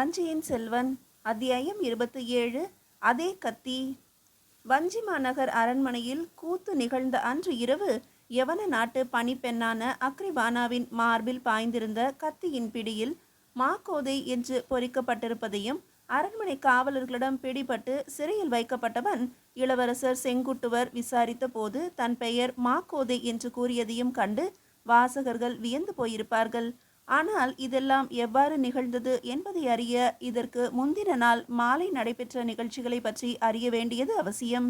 வஞ்சியின் செல்வன் அத்தியாயம் இருபத்தி ஏழு அதே கத்தி. வஞ்சி மாநகர் அரண்மனையில் கூத்து நிகழ்ந்த அன்று இரவு யவன நாட்டு பணிப்பெண்ணான அக்ரிபானாவின் மார்பில் பாய்ந்திருந்த கத்தியின் பிடியில் மாக்கோதை என்று பொறிக்கப்பட்டிருப்பதையும் அரண்மனை காவலர்களிடம் பிடிபட்டு சிறையில் வைக்கப்பட்டவன் இளவரசர் செங்குட்டுவர் விசாரித்த போது தன் பெயர் மாக்கோதை என்று கூறியதையும் கண்டு வாசகர்கள் வியந்து போயிருப்பார்கள். ஆனால் இதெல்லாம் எவ்வாறு நிகழ்ந்தது என்பதை அறிய இதற்கு முந்தின நாள் மாலை நடைபெற்ற நிகழ்ச்சிகளை பற்றி அறிய வேண்டியது அவசியம்.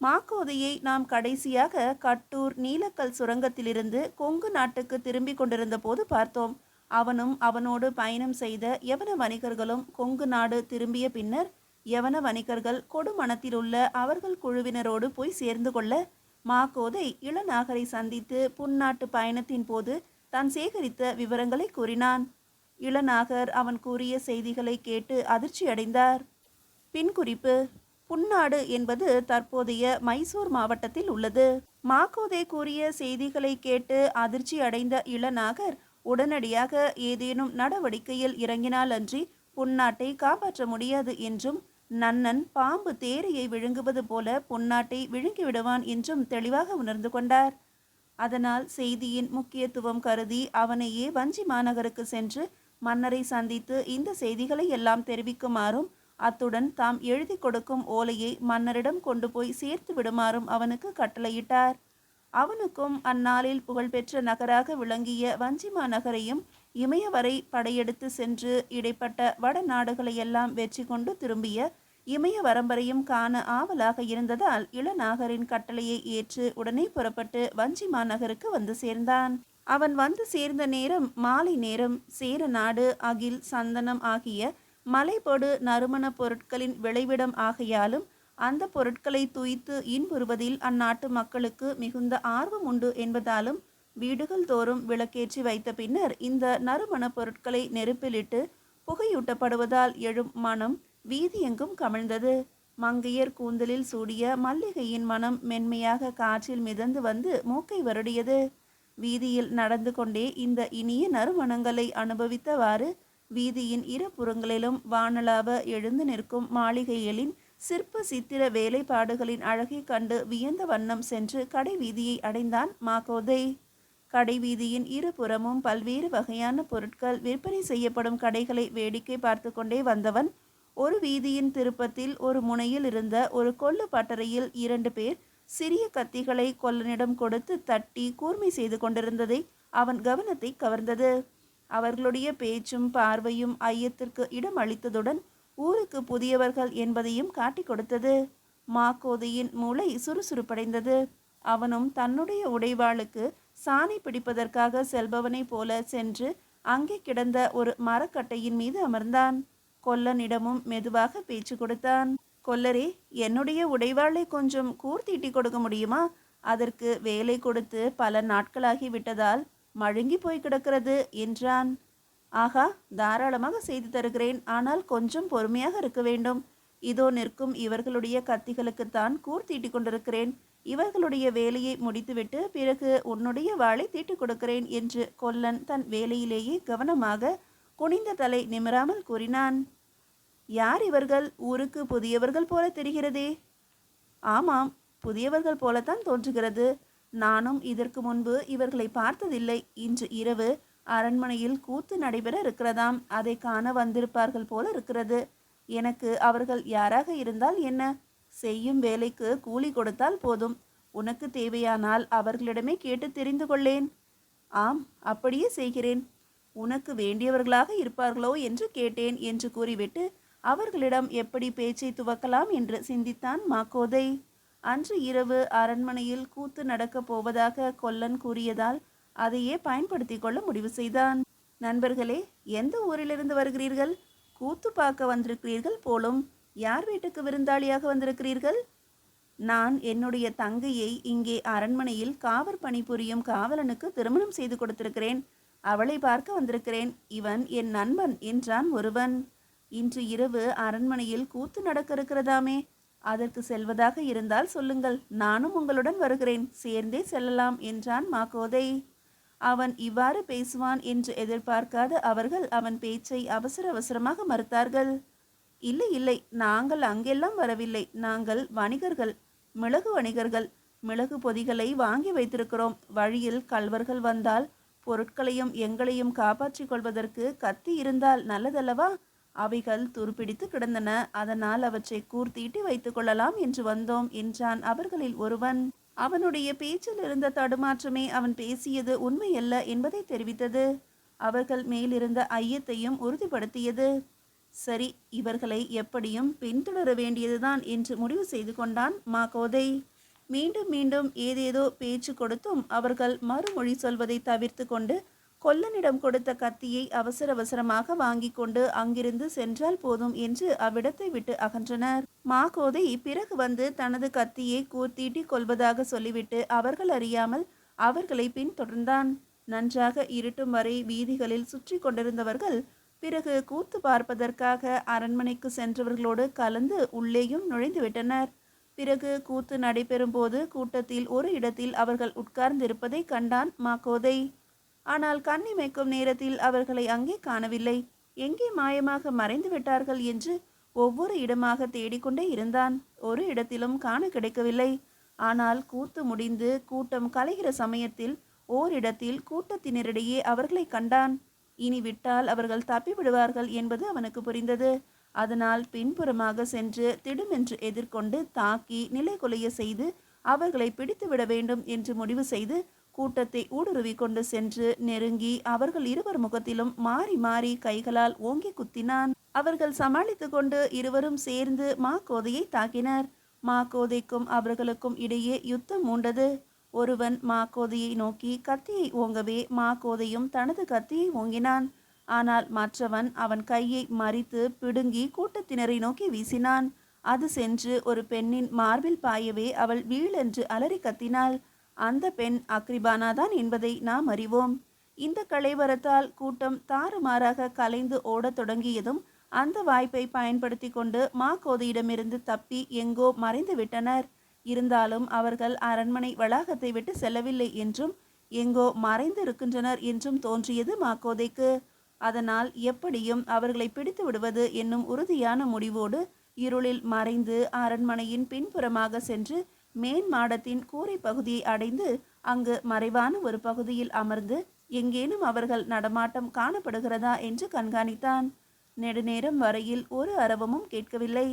மாக்கோதையை நாம் கடைசியாக கட்டூர் நீலக்கல் சுரங்கத்திலிருந்து கொங்கு நாட்டுக்கு திரும்பிக் கொண்டிருந்த போது பார்த்தோம். அவனும் அவனோடு பயணம் செய்த யவன வணிகர்களும் கொங்கு நாடு திரும்பிய பின்னர் யவன வணிகர்கள் கொடுமணத்தில் உள்ள அவர்கள் குழுவினரோடு போய் சேர்ந்து கொள்ள மாக்கோதை இளநாகரை சந்தித்து புன்னாட்டு பயணத்தின் போது தான் சேகரித்த விவரங்களை கூறினான். இளநாகர் அவன் கூறிய செய்திகளை கேட்டு அதிர்ச்சியடைந்தார். பின் குறிப்பு புன்னாடு என்பது தற்போதைய மைசூர் மாவட்டத்தில் உள்ளது. மாக்கோதே கூறிய செய்திகளை கேட்டு அதிர்ச்சி அடைந்த இளநாகர் உடனடியாக ஏதேனும் நடவடிக்கையில் இறங்கினால் அன்றி புன்னாட்டை காப்பாற்ற முடியாது என்றும் நன்னன் பாம்பு தேரையை விழுங்குவது போல புன்னாட்டை விழுங்கிவிடுவான் என்றும் தெளிவாக உணர்ந்து கொண்டார். அதனால் செய்தியின் முக்கியத்துவம் கருதி அவனையே வஞ்சி மாநகருக்கு சென்று மன்னரை சந்தித்து இந்த செய்திகளை எல்லாம் தெரிவிக்குமாறும் அத்துடன் தாம் எழுதி கொடுக்கும் ஓலையை மன்னரிடம் கொண்டு போய் சேர்த்து விடுமாறும் அவனுக்கு கட்டளையிட்டார். அவனுக்கும் அந்நாளில் புகழ்பெற்ற நகராக விளங்கிய வஞ்சிமா நகரையும் இமயவரை படையெடுத்து சென்று இடைப்பட்ட வட நாடுகளையெல்லாம் வெற்றி கொண்டு திரும்பிய இமய வரம்பரையும் காண ஆவலாக இருந்ததால் இளநாகரின் கட்டளையை ஏற்று உடனே புறப்பட்டு வஞ்சி மாநகருக்கு வந்து சேர்ந்தான். அவன் வந்து சேர்ந்த நேரம் மாலை நேரம் சேர நாடு அகில் சந்தனம் ஆகிய மலைபொடு நறுமண பொருட்களின் விளைவிடம் ஆகையாலும் அந்த பொருட்களை துய்த்து இன்புறுவதில் அந்நாட்டு மக்களுக்கு மிகுந்த ஆர்வம் உண்டு என்பதாலும் வீடுகள் தோறும் விளக்கேற்றி வைத்த பின்னர் இந்த நறுமண பொருட்களை நெருப்பிலிட்டு புகையூட்டப்படுவதால் எழும் மனம் வீதி எங்கும் கமிழ்ந்தது மங்கையர் கூந்தலில் சூடிய மல்லிகையின் மனம் மென்மையாக காற்றில் மிதந்து வந்து மூக்கை வருடியது. வீதியில் நடந்து கொண்டே இந்த இனிய நறுமணங்களை அனுபவித்தவாறு வீதியின் இரு புறங்களிலும் வானளாவ எழுந்து நிற்கும் மாளிகைகளின் சிற்ப சித்திர வேலைப்பாடுகளின் அழகை கண்டு வியந்த வண்ணம் சென்று கடை வீதியை அடைந்தான் மாகோதை. கடை வீதியின் இருபுறமும் பல்வேறு வகையான பொருட்கள் விற்பனை செய்யப்படும் கடைகளை வேடிக்கை பார்த்து கொண்டே வந்தவன் ஒரு வீதியின் திருப்பத்தில் ஒரு முனையில் இருந்த ஒரு கொள்ளு பட்டறையில் இரண்டு பேர் சிறிய கத்திகளை கொல்லனிடம் கொடுத்து தட்டி கூர்மை செய்து கொண்டிருந்ததை அவன் கவனத்தை கவர்ந்தது. அவர்களுடைய பேச்சும் பார்வையும் ஐயத்திற்கு இடம் அளித்ததுடன் ஊருக்கு புதியவர்கள் என்பதையும் காட்டிக் கொடுத்தது. மாக்கோதையின் மூளை சுறுசுறுப்படைந்தது. அவனும் தன்னுடைய உடைவாளுக்கு சாணி பிடிப்பதற்காக செல்பவனைப் போல சென்று அங்கே கிடந்த ஒரு மரக்கட்டையின் மீது அமர்ந்தான். கொல்லனிடமும் மெதுவாக பேச்சு கொடுத்தான். கொல்லரே என்னுடைய உடைவாளை கொஞ்சம் கூர்த்தீட்டி கொடுக்க முடியுமா? அதற்கு வேலை கொடுத்து பல நாட்களாகி விட்டதால் மழுங்கி போய் கிடக்கிறது என்றான். ஆகா தாராளமாக செய்து தருகிறேன். ஆனால் கொஞ்சம் பொறுமையாக இருக்க வேண்டும். இதோ நிற்கும் இவர்களுடைய கத்திகளுக்குத்தான் கூர் தீட்டிக் கொண்டிருக்கிறேன். இவர்களுடைய வேலையை முடித்துவிட்டு பிறகு உன்னுடைய வாளை தீட்டிக் கொடுக்கிறேன் என்று கொல்லன் தன் வேலையிலேயே கவனமாக குனிந்த தலை நிமிராமல் கூறினான் யார் இவர்கள்? ஊருக்கு புதியவர்கள் போல தெரிகிறதே? ஆமாம் புதியவர்கள் போலத்தான் தோன்றுகிறது. நானும் இதற்கு முன்பு இவர்களை பார்த்ததில்லை. இன்று இரவு அரண்மனையில் கூத்து நடைபெற இருக்கிறதாம். அதை காண வந்திருப்பார்கள் போல இருக்கிறது. எனக்கு அவர்கள் யாராக இருந்தால் என்ன? செய்யும் வேலைக்கு கூலி கொடுத்தால் போதும். உனக்கு தேவையானால் அவர்களிடமே கேட்டு தெரிந்து கொள்ளேன். ஆம் அப்படியே செய்கிறேன். உனக்கு வேண்டியவர்களாக இருப்பார்களோ என்று கேட்டேன் என்று கூறிவிட்டு அவர்களிடம் எப்படி பேச்சை துவக்கலாம் என்று சிந்தித்தான் மாக்கோதை. அன்று இரவு அரண்மனையில் கூத்து நடக்கப் போவதாக கொல்லன் கூறியதால் அதையே பயன்படுத்தி கொள்ள முடிவு செய்தான். நண்பர்களே எந்த ஊரிலிருந்து வருகிறீர்கள்? கூத்து பார்க்க வந்திருக்கிறீர்கள் போலும் யார் வீட்டுக்கு விருந்தாளியாக வந்திருக்கிறீர்கள்? நான் என்னுடைய தங்கையை இங்கே அரண்மனையில் காவற் பணிபுரியும் காவலனுக்கு திருமணம் செய்து கொடுத்திருக்கிறேன். அவளை பார்க்க வந்திருக்கிறேன். இவன் என் நண்பன் என்றான் ஒருவன். இன்று இரவு அரண்மனையில் கூத்து நடக்க இருக்கிறதாமே அதற்கு செல்வதாக இருந்தால் சொல்லுங்கள். நானும் உங்களுடன் வருகிறேன். சேர்ந்தே செல்லலாம் என்றான் மாகோதை. அவன் இவ்வாறு பேசுவான் என்று எதிர்பார்க்காத அவர்கள் அவன் பேச்சை அவசர அவசரமாக மறுத்தார்கள். இல்லை இல்லை. நாங்கள் அங்கெல்லாம் வரவில்லை. நாங்கள் வணிகர்கள் மிளகு வணிகர்கள் மிளகு பொதிகளை வாங்கி வைத்திருக்கிறோம். வழியில் கல்வர்கள் வந்தால் பொருட்களையும் எங்களையும் காப்பாற்றிக் கொள்வதற்கு கத்தி இருந்தால் நல்லதல்லவா? அவைகள் துருப்பிடித்து கிடந்தன. அதனால் அவற்றை கூர்த்தீட்டி வைத்துக் கொள்ளலாம் என்று வந்தோம் என்றான் அவர்களில் ஒருவன். அவனுடைய பேச்சில் இருந்த தடுமாற்றமே அவன் பேசியது உண்மையல்ல என்பதை தெரிவித்தது. அவர்கள் மேலிருந்த ஐயத்தையும் உறுதிப்படுத்தியது. சரி இவர்களை எப்படியும் பின்தொடர வேண்டியதுதான் என்று முடிவு செய்து கொண்டான் மாகோதை. மீண்டும் மீண்டும் ஏதேதோ பேச்சு கொடுத்தும் அவர்கள் மறுமொழி சொல்வதை தவிர்த்து கொண்டு கொல்லனிடம் கொடுத்த கத்தியை அவசர அவசரமாக வாங்கி கொண்டு அங்கிருந்து சென்றால் போதும் என்று அவ்விடத்தை விட்டு அகன்றனர். மாகோதை பிறகு வந்து தனது கத்தியை கூர்த்தீட்டி கொள்வதாக சொல்லிவிட்டு அவர்கள் அறியாமல் அவர்களை பின்தொடர்ந்தான். நன்றாக இருட்டும் வரை வீதிகளில் சுற்றி கொண்டிருந்தவர்கள் பிறகு கூத்து பார்ப்பதற்காக அரண்மனைக்கு சென்றவர்களோடு கலந்து உள்ளேயும் நுழைந்து விட்டனர் பிறகு கூத்து நடைபெறும் போது கூட்டத்தில் ஒரு இடத்தில் அவர்கள் உட்கார்ந்திருப்பதை கண்டான் மாக்கோதை ஆனால் கண்ணிமைக்கும் நேரத்தில் அவர்களை அங்கே காணவில்லை. எங்கே மாயமாக மறைந்து விட்டார்கள் என்று ஒவ்வொரு இடமாக தேடிக்கொண்டே இருந்தான். ஒரு இடத்திலும் காண கிடைக்கவில்லை. ஆனால் கூத்து முடிந்து கூட்டம் கலைகிற சமயத்தில் ஓரிடத்தில் கூட்டத்தினரிடையே அவர்களை கண்டான். இனி விட்டால் அவர்கள் தப்பிவிடுவார்கள் என்பது அவனுக்கு புரிந்தது. அதனால் பின்புறமாக சென்று திடுமென்று எதிர்கொண்டு தாக்கி நிலை கொலைய செய்து அவர்களை பிடித்துவிட வேண்டும் என்று முடிவு செய்து கூட்டத்தை ஊடுருவி கொண்டு சென்று நெருங்கி அவர்கள் இருவர் முகத்திலும் மாறி மாறி கைகளால் ஓங்கி குத்தினான். அவர்கள் சமாளித்து கொண்டு இருவரும் சேர்ந்து மா கோதையை தாக்கினர். மா கோதைக்கும் அவர்களுக்கும் இடையே யுத்தம் மூண்டது. ஒருவன் மா கோதையை நோக்கி கத்தியை ஓங்கவே மா கோதையும் தனது கத்தியை ஓங்கினான். ஆனால் மற்றவன் அவன் கையை மறித்து பிடுங்கி கூட்டத்தினரை நோக்கி வீசினான். அது சென்று ஒரு பெண்ணின் மார்பில் பாயவே அவள் வீழென்று அலறி கத்தினாள். அந்த பெண் அக்ரிபானா தான் என்பதை நாம் அறிவோம். இந்த கலைவரத்தால் கூட்டம் தாறுமாறாக கலைந்து ஓடத் தொடங்கியதும் அந்த வாய்ப்பை பயன்படுத்தி கொண்டு மாகோதியிடமிருந்து தப்பி எங்கோ மறைந்து விட்டனர். இருந்தாலும் அவர்கள் அரண்மனை வளாகத்தை விட்டு செல்லவில்லை என்றும் எங்கோ மறைந்து இருக்கின்றனர் என்றும் தோன்றியது மாக்கோதைக்கு. அதனால் எப்படியும் அவர்களை பிடித்து விடுவது என்னும் உறுதியான முடிவோடு இருளில் மறைந்து அரண்மனையின் பின்புறமாக சென்று மேன் மாடத்தின் கூரை பகுதியை அடைந்து அங்கு மறைவான ஒரு பகுதியில் அமர்ந்து எங்கேனும் அவர்கள் நடமாட்டம் காணப்படுகிறதா என்று கண்காணித்தான். நெடுநேரம் வரையில் ஒரு அரவமும் கேட்கவில்லை.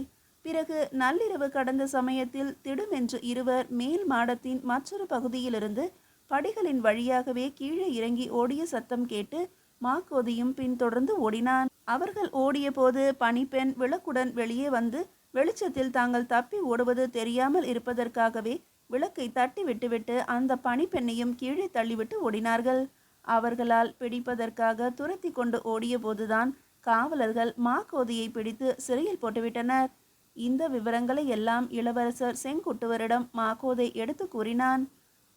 பிறகு நள்ளிரவு கடந்த சமயத்தில் திடுமென்று இருவர் மேல் மாடத்தின் மற்றொரு பகுதியிலிருந்து படிகளின் வழியாகவே கீழே இறங்கி ஓடிய சத்தம் கேட்டு மாக்கோதியும் பின்தொடர்ந்து ஓடினான். அவர்கள் ஓடிய போது பணிப்பெண் விளக்குடன் வெளியே வந்து வெளிச்சத்தில் தாங்கள் தப்பி ஓடுவது தெரியாமல் இருப்பதற்காகவே விளக்கை தட்டி விட்டுவிட்டு அந்த பணிப்பெண்ணையும் கீழே தள்ளிவிட்டு ஓடினார்கள். அவர்களால் பிடிப்பதற்காக துரத்தி கொண்டு ஓடிய போதுதான் காவலர்கள் மாக்கோதியை பிடித்து சிறையில் போட்டுவிட்டனர். இந்த விவரங்களை எல்லாம் இளவரசர் செங்குட்டுவரிடம் மாக்கோதை எடுத்து கூறினான்.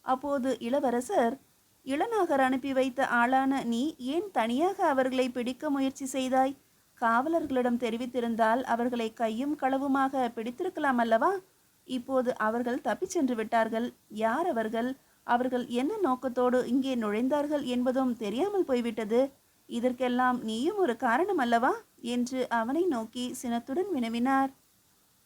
அப்போது இளவரசர் இளநாகர் அனுப்பி வைத்த ஆளான நீ ஏன் தனியாக அவர்களை பிடிக்க முயற்சி செய்தாய்? காவலர்களிடம் தெரிவித்திருந்தால் அவர்களை கையும் களவுமாக பிடித்திருக்கலாம் அல்லவா? இப்போது அவர்கள் தப்பிச் சென்று விட்டார்கள். யார் அவர்கள்? அவர்கள் என்ன நோக்கத்தோடு இங்கே நுழைந்தார்கள் என்பதும் தெரியாமல் போய்விட்டது. இதற்கெல்லாம் நீயும் ஒரு காரணம் அல்லவா? என்று அவனை நோக்கி சினத்துடன் வினவினார்.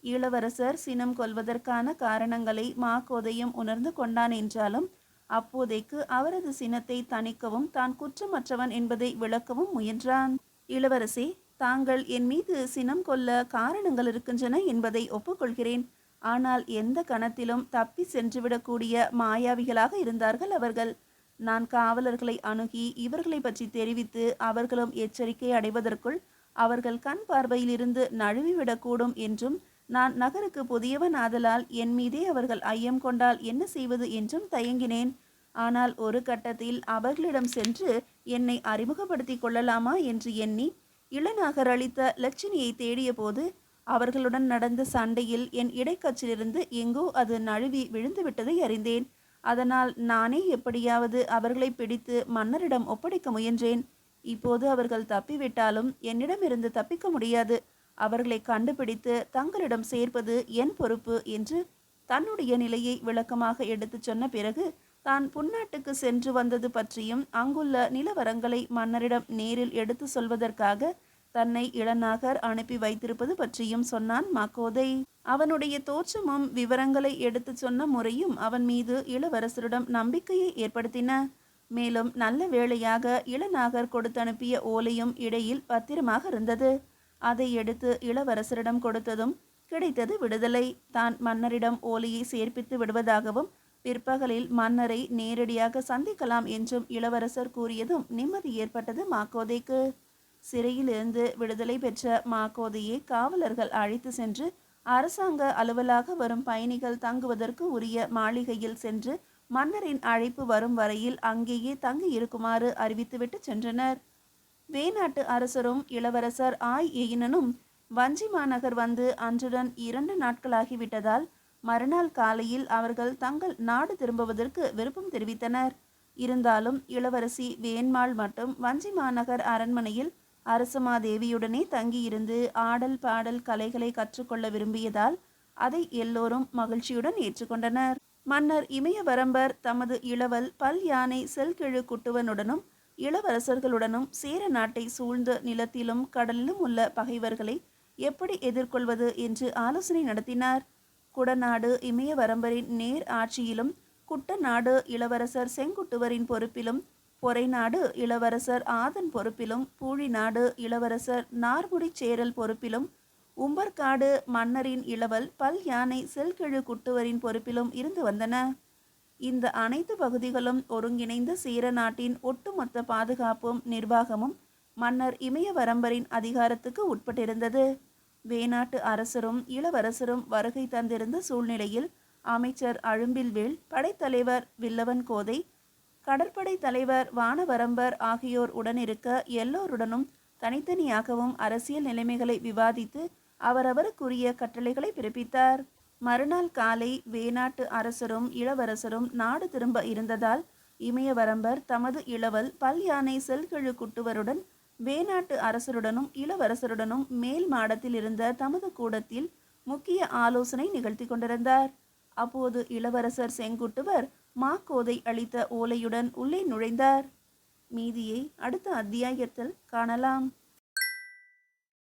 இளவரசர் சினம் கொள்வதற்கான காரணங்களை மாகோதையும் உணர்ந்து கொண்டான் என்றாலும் அப்போதைக்கு அவரது சினத்தை தணிக்கவும் தான் குற்றமற்றவன் என்பதை விளக்கவும் முயன்றான். இளவரசி தாங்கள் என் மீது சினம் கொள்ள காரணங்கள் இருக்கின்றன என்பதை ஒப்புக்கொள்கிறேன். ஆனால் எந்த கணத்திலும் தப்பி சென்றுவிடக்கூடிய மாயாவிகளாக இருந்தார்கள் அவர்கள். நான் காவலர்களை அணுகி இவர்களை பற்றி தெரிவித்து அவர்களும் எச்சரிக்கை அடைவதற்குள் அவர்கள் கண் பார்வையிலிருந்து நழுவிவிடக்கூடும் என்றும் நான் நகருக்கு புதியவன் ஆதலால் என் மீதே அவர்கள் ஐயம் கொண்டால் என்ன செய்வது என்றும் தயங்கினேன். ஆனால் ஒரு கட்டத்தில் அவர்களிடம் சென்று என்னை அறிமுகப்படுத்திக் கொள்ளலாமா என்று எண்ணி இளநாகர் அளித்த லட்சுமியை தேடிய போது அவர்களுடன் நடந்த சண்டையில் என் இடைக்கச்சிலிருந்து எங்கோ அது நழுவி விழுந்து விட்டதை அறிந்தேன். அதனால் நானே எப்படியாவது அவர்களை பிடித்து மன்னரிடம் ஒப்படைக்க முயன்றேன். இப்போது அவர்கள் தப்பிவிட்டாலும் என்னிடமிருந்து தப்பிக்க முடியாது. அவர்களை கண்டுபிடித்து தங்களிடம் சேர்ப்பது என் பொறுப்பு என்று தன்னுடைய நிலையை விளக்கமாக எடுத்துச் சொன்ன பிறகு தான் புன்னாட்டுக்கு சென்று வந்தது பற்றியும் அங்குள்ள நிலவரங்களை மன்னரிடம் நேரில் எடுத்து சொல்வதற்காக தன்னை இளநாகர் அனுப்பி வைத்திருப்பது பற்றியும் சொன்னான் மாக்கோதை. அவனுடைய தோற்றமும் விவரங்களை எடுத்துச் சொன்ன முறையும் அவன் மீது இளவரசரிடம் நம்பிக்கையை ஏற்படுத்தின. மேலும் நல்ல வேளையாக இளநாகர் கொடுத்தனுப்பிய ஓலையும் இடையில் பத்திரமாக இருந்தது. அதை எடுத்து இளவரசரிடம் கொடுத்ததும் கிடைத்தது விடுதலை. தான் மன்னரிடம் ஓலையை சேர்ப்பித்து விடுவதாகவும் பிற்பகலில் மன்னரை நேரடியாக சந்திக்கலாம் என்றும் இளவரசர் கூறியதும் நிம்மதி ஏற்பட்டது மாக்கோதைக்கு சிறையிலிருந்து விடுதலை பெற்ற மாக்கோதையை காவலர்கள் அழைத்து சென்று அரசாங்க அலுவலாக வரும் பயணிகள் தங்குவதற்கு உரிய மாளிகையில் சென்று மன்னரின் அழைப்பு வரும் வரையில் அங்கேயே தங்கி இருக்குமாறு அறிவித்துவிட்டு சென்றனர். வேநாட்டு அரசரும் இளவரசர் ஆய் எயினனும் வஞ்சி மாநகர் வந்து அன்றுடன் இரண்டு நாட்களாகிவிட்டதால் மறுநாள் காலையில் அவர்கள் தங்கள் நாடு திரும்புவதற்கு விருப்பம் தெரிவித்தனர். இருந்தாலும் இளவரசி வேண்மாள் மட்டும் வஞ்சி மாநகர் அரண்மனையில் அரசமாதேவியுடனே தங்கியிருந்து ஆடல் பாடல் கலைகளை கற்றுக்கொள்ள விரும்பியதால் அதை எல்லோரும் மகிழ்ச்சியுடன் ஏற்றுக்கொண்டனர். மன்னர் இமயவரம்பர் தமது இளவல் பல் யானை செல்கிழு குட்டுவனுடனும் இளவரசர்களுடனும் சேர நாட்டை சூழ்ந்த நிலத்திலும் கடலிலும் உள்ள பகைவர்களை எப்படி எதிர்கொள்வது என்று ஆலோசனை நடத்தினார். குடநாடு இமயவரம்பரின் நேர் ஆட்சியிலும் குட்டநாடு இளவரசர் செங்குட்டுவரின் பொறுப்பிலும் பொறைநாடு இளவரசர் ஆதன் பொறுப்பிலும் பூழிநாடு இளவரசர் நார்முடி சேரல் பொறுப்பிலும் உம்பர்காடு மன்னரின் இளவல் பல் யானை செல்கிழு குட்டுவரின் பொறுப்பிலும் இருந்து வந்தன. இந்த அனைத்து பகுதிகளும் ஒருங்கிணைந்த சீர நாட்டின் ஒட்டுமொத்த பாதுகாப்பும் நிர்வாகமும் மன்னர் இமயவரம்பரின் அதிகாரத்துக்கு உட்பட்டிருந்தது. வேநாட்டு அரசரும் இளவரசரும் வருகை தந்திருந்த சூழ்நிலையில் அமைச்சர் அழும்பில்வேல் படைத்தலைவர் வில்லவன் கோதை கடற்படை தலைவர் வானவரம்பர் ஆகியோர் உடனிருக்க எல்லோருடனும் தனித்தனியாகவும் அரசியல் நிலைமைகளை விவாதித்து அவரவருக்குரிய கட்டளைகளை பிறப்பித்தார். மறுநாள் காலை வேநாட்டு அரசரும் இளவரசரும் நாடு திரும்ப இருந்ததால் இமயவரம்பர் தமது இளவல் பல் யானை செல்கிழு குட்டுவருடன் வேநாட்டு அரசருடனும் இளவரசருடனும் மேல் மாடத்தில் இருந்த தமது கூடத்தில் முக்கிய ஆலோசனை நிகழ்த்தி கொண்டிருந்தார். அப்போது இளவரசர் செங்குட்டுவர் மாக்கோதை அளித்த ஓலையுடன் உள்ளே நுழைந்தார். மீதியை அடுத்த அத்தியாயத்தில் காணலாம்.